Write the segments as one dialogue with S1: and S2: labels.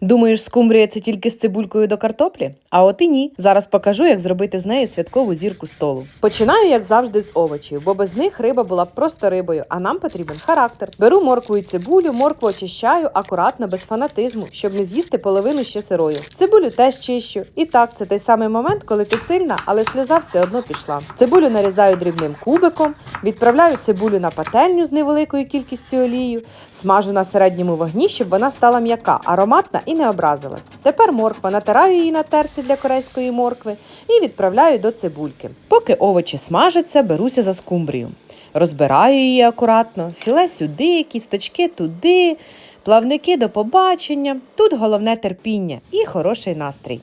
S1: Думаєш, скумбрія це тільки з цибулькою до картоплі? А от і ні. Зараз покажу, як зробити з неї святкову зірку столу. Починаю, як завжди, з овочів, бо без них риба була б просто рибою, а нам потрібен характер. Беру моркву і цибулю, моркву очищаю акуратно, без фанатизму, щоб не з'їсти половину ще сирою. Цибулю теж чищу. І так, це той самий момент, коли ти сильна, але сльоза все одно пішла. Цибулю нарізаю дрібним кубиком, відправляю цибулю на пательню з невеликою кількістю олію, смажу на середньому вогні, щоб вона стала м'яка, ароматна і не образилась. Тепер морква натираю її на терці для корейської моркви і відправляю до цибульки. Поки овочі смажаться, беруся за скумбрію. Розбираю її акуратно, філе сюди, кісточки туди, плавники до побачення. Тут головне терпіння і хороший настрій.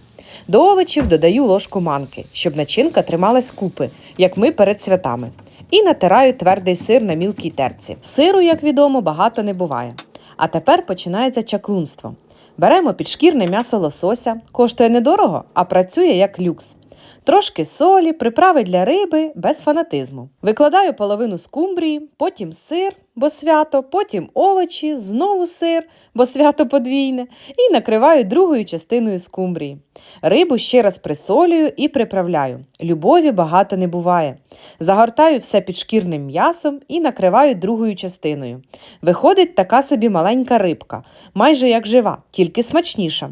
S1: До овочів додаю ложку манки, щоб начинка трималась купи, як ми перед святами. І натираю твердий сир на мілкій терці. Сиру, як відомо, багато не буває. А тепер починається чаклунство. Беремо підшкірне м'ясо лосося, коштує недорого, а працює як люкс. Трошки солі, приправи для риби без фанатизму. Викладаю половину скумбрії, потім сир, бо свято, потім овочі, знову сир, бо свято подвійне, і накриваю другою частиною скумбрії. Рибу ще раз присолюю і приправляю. Любові багато не буває. Загортаю все підшкірним м'ясом і накриваю другою частиною. Виходить така собі маленька рибка, майже як жива, тільки смачніша.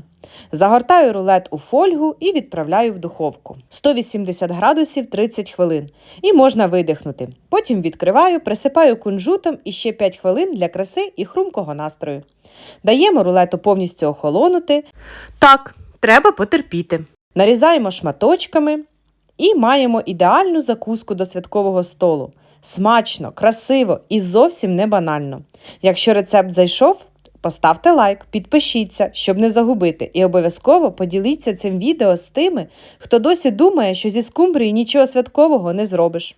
S1: Загортаю рулет у фольгу і відправляю в духовку. 180 градусів 30 хвилин. І можна видихнути. Потім відкриваю, присипаю кунжутом і ще 5 хвилин для краси і хрумкого настрою. Даємо рулету повністю охолонути. Так, треба потерпіти. Нарізаємо шматочками і маємо ідеальну закуску до святкового столу. Смачно, красиво і зовсім не банально. Якщо рецепт зайшов, Поставте лайк, підпишіться, щоб не загубити, і обов'язково поділіться цим відео з тими, хто досі думає, що зі скумбрії нічого святкового не зробиш.